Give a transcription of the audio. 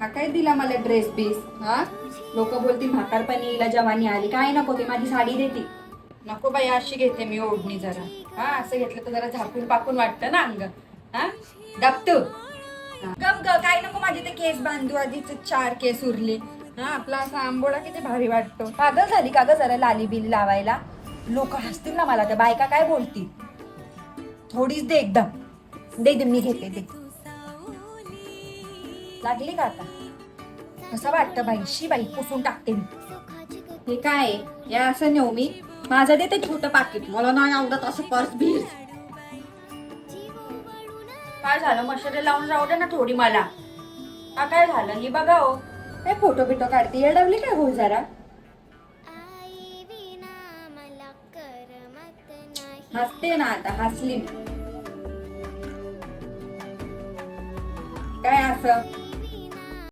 हा काय दिला मला ड्रेस बीस. हा? लोक बोलतील म्हातारपणी जवानी आली. काय नको ते माझी साडी देते नको बाई अशी घेते मी ओढणी जरा. हा असं घेतलं तर जरा झाकून पाकून वाटतं ना अंग. हा? दाबतो गप ग काय नको माझे ते केस बांधू आधीच चार केस उरले. हा आपला असा आंबोळा किती भारी वाटतो. पागल झाली का ग जरा लाली बिल लावायला. लोक हसतील ना मला त्या बायका काय बोलतील? थोडीच दे एकदम. दे दे मी घेते दे. लागली का आता? कसं वाटतं बाई शी बाई पुसून टाकते मी. हे काय आहे? या असं नेऊ मी. माझं देते छोटं पाकिट. मला नाही आवडत असं पर्स बीस काय झालं? मशरे लावून राहू दे ना थोडी मला. हा काय झालं? ही बघा हो. काय फोटो बिटो काढते. येडवली काय हो जरा? हसते ना आता हसली. काय असं?